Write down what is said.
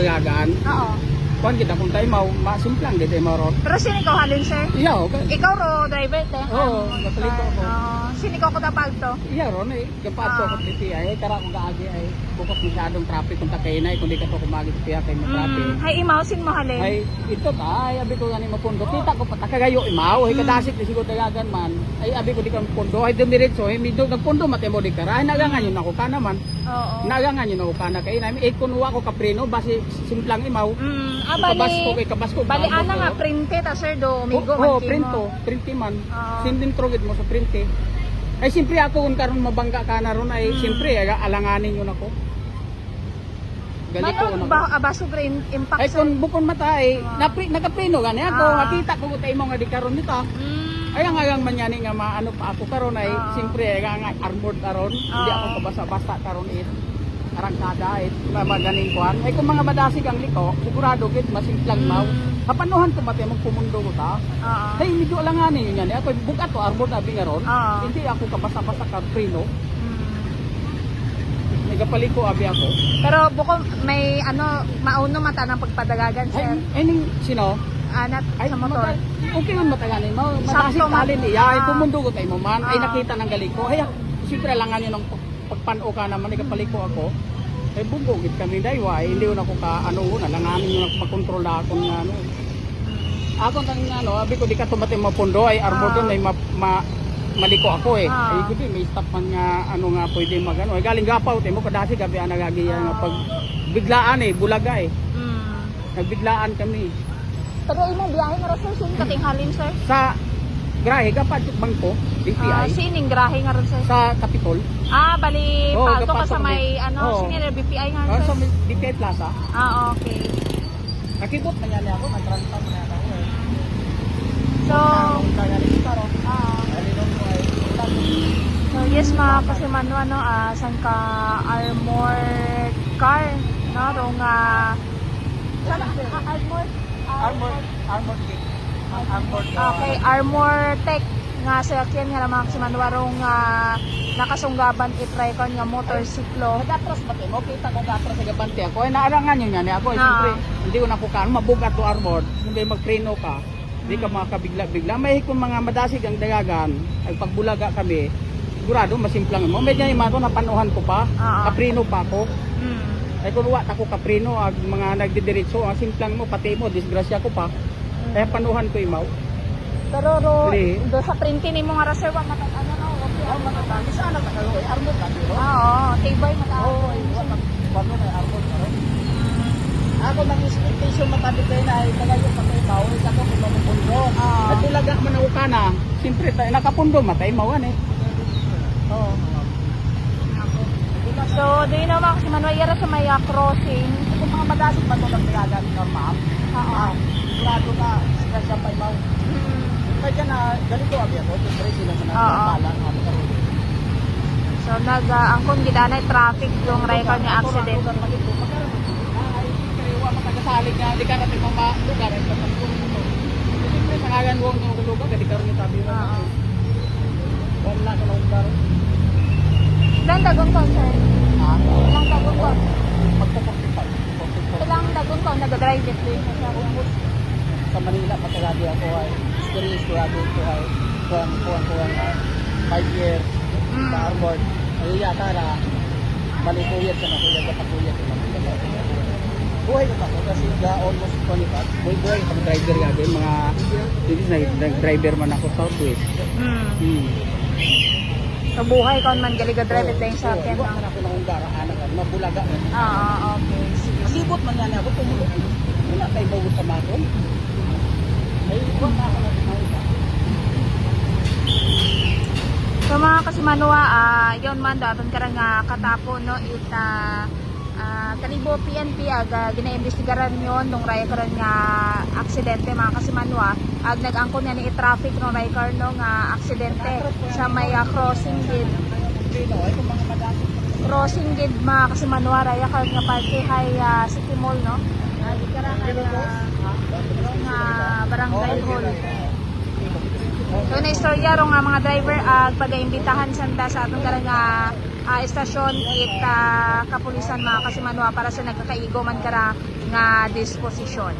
dagagan. Oo. Kuan kita kung tayo mau masimplang gid mo ron. Pero sino ikaw halin, sir? Iya okay. Ikaw ro driver te? Oo, kapaliko ako. Oo. Sino ikaw ko tapag to? Iya ron eh. Kapat ko Ah. ko diti ay tara ko gaagi ay bukos masyadong traffic kung takay na kundi ka to kumagi sa kay mo traffic. Mm, hay imaw sin mo halin. Ay ito ta ay abi ko gani mapundo. Kita ko patakagayo imaw ay Mm. kadasik ni siguro dagagan man. Ay abi ko di ka mapundo ay dumiretso ay medyo nagpundo mate mo di kara. Ay nagangan yun ako kana man. Oo. Nagangan yun ako kana kay na eh kunwa ko kapreno basi simplang imaw. Mm, ah, Kabas ko bali. kay kabas ko. Bali ana nga printe ta sir do migo oh, man printo, printi man. Oo. Sindin trogid mo sa printi. Ay siyempre ako kung karon mabangga ka na ron ay Mm. siyempre ay alanganin yun ako. Ganito Manon na ba abaso green impact Ay sir? kung bukon mata ay Ah. napri nagaprino gani ako, Ah. makita ko tay mo nga di karon nito. Mm. Ay ang agang manyani nga maano pa ako karon ay Ah. siyempre ay nga armored karon. Hindi Ah. ako kabasa-basta karon it. Arangkada it maganing kuan. Ay kung mga madasig ang liko, sigurado gid masimplang mau. Mm. Kapanuhan ko mate magpumundo ko ta. Oo. Hey, medyo alanganin yun yan. Ako buka to, armored abi nga ron. Ah. Hindi ako kabasa-basa ka prino. Mm. Nagapaliko abi ako. Pero buko may ano mauno mata ng pagpadagagan Ay, sir. ay sino? Anat Ay, sa motor. mata- Okay man mataganin mo. Sakto man. talin iya. Ay, Ah. pumundo ko tayo mo man. Ay, Ah. nakita ng galiko. Ay, siyempre alangan yun ng pag- pagpano ka naman. Nagapaliko ako. Ay, bubugit kami daywa. Ay, hindi ko na ko ka, ano, nalanganin yun ako makontrol na ako nga, ano. Ako kang ano, abi ko di ka tumati mapundo ay Ah. doon ay ma, ma maliko ako eh. Ah. Ay gudi may stop man nga ano nga pwede magano. Ay galing gapaw te mo kadasi gabi ana gagiya nga Ah. pag biglaan eh, bulaga eh. Mm. Nagbiglaan kami. Pero imong biyahe nga sir sin katinghalin sir. Sa grahe kapag bangko, Ah, BPI sining grahe nga ron sir. sa Capitol. Ah, bali Oo, pato ka sa may ano, Oo. sino na BPI nga Ah, sa sir. BPI Plaza. Ah, okay. Nakibot man yan ako, nagtranta man yan ako eh. So, Kaya rin ito, no? ah, Alinon mo ay ulan. so yes mga kasimano ano, ah, san ka armored car, no? Rong ah, sana, ah, armored, Armored, armored gate. Armored. uh, Okay, armor tech nga sa yakyan nga mga kasimano rong ah, nakasunggaban itry kon nga motorsiklo. Nagatras ba mo? Kita ko gatras sa gabante ako. Ay naarangan yun yan. eh. Ako Ah. siyempre, hindi ko na kukaan. Mabugat to armored. Hindi magpreno ka. Hindi ka makabigla-bigla. May kung mga madasig ang dagagan, ay pagbulaga kami, sigurado masimplang mo. Medyo yung mga to, napanuhan ko pa. Ah. Kaprino pa ako. Mm. Ay kung wala ako kaprino, ang mga nagdidiretso, ang simplang mo, pati mo, disgrasya ko pa. Kaya panuhan ko imaw. Pero ro, Dili. do sa printin ni mga reserva matag ano no, okay. Oh, ang tagalo? Ay, armored na. di ba? Ah, oo, tibay mata. Oo, wala. Na, armored na rin. Ako nang expectation matabi kayo na ay talaga yung patay tao, ay ako kung mamupundo. Ah. At tulaga man ako ka na, siyempre tayo nakapundo, matay mawan eh. Oo. So, do you know mga kasi Manuel, yara sa may ah, crossing. Kung mga madasig pa ito ng tiyagan normal, Oo. ah, sigurado ka, sila siya pa imaw. Mm. Kaya na, ganito abi ako, siyempre sila sa Oo. nagpapalan. ano ka rin. So, nag uh, angkon gidanay traffic yung record nga accident. Ito, ito. Ah, magkakasalig nga, di ka natin mga lugar, ito. Siyempre, sangagan mo ang lugar, di ka rin yung tabi. Oo. Wala ka ng lugar. Ilang dagon ko, sir? Ah, Ilang dagon ko? magpo-45. Ilang dagon ko nag-drive it din siya. Sa Manila, patagadi ako ay experience ko ako ito ay kuwan, kuwan, kuwan, ah, five years Mm. sa armored. Ay, yata na, malikuyat ka na, kuya ka pakuyat ka na. Buhay ko ako kasi ga almost 25. Buhay buhay pag driver din, mga, hindi na, nag-driver man ako Southwest. Mm. Hmm. So, buhay ko man gali drive it din sa akin. Iwan ka na ako ng garaan, mabulaga. Ah, ah, okay. Sige. Man yan ako, tumulong. Wala tayo bawot sa makon. Ay, iwan na ako na tumawag. So mga kasimanwa, ah yon man daton karang nga katapo no it ah, ah, kanibo PNP ag uh, ginaimbestigaran yon nung raya karon nga aksidente mga kasimanwa ag nag-angkon nga ni traffic no raya karon no nga aksidente. Sa may ah, crossing gid. Crossing gid mga kasimanwa raya karon nga parke hay ah, City Mall no? Uh, di karang nga barangay hall So na istorya ro nga mga driver ag pagaimbitahan sanda sa atong karang nga ah, estasyon it ah, kapulisan mga kasimanwa para sa nagkakaigo man kara nga disposisyon.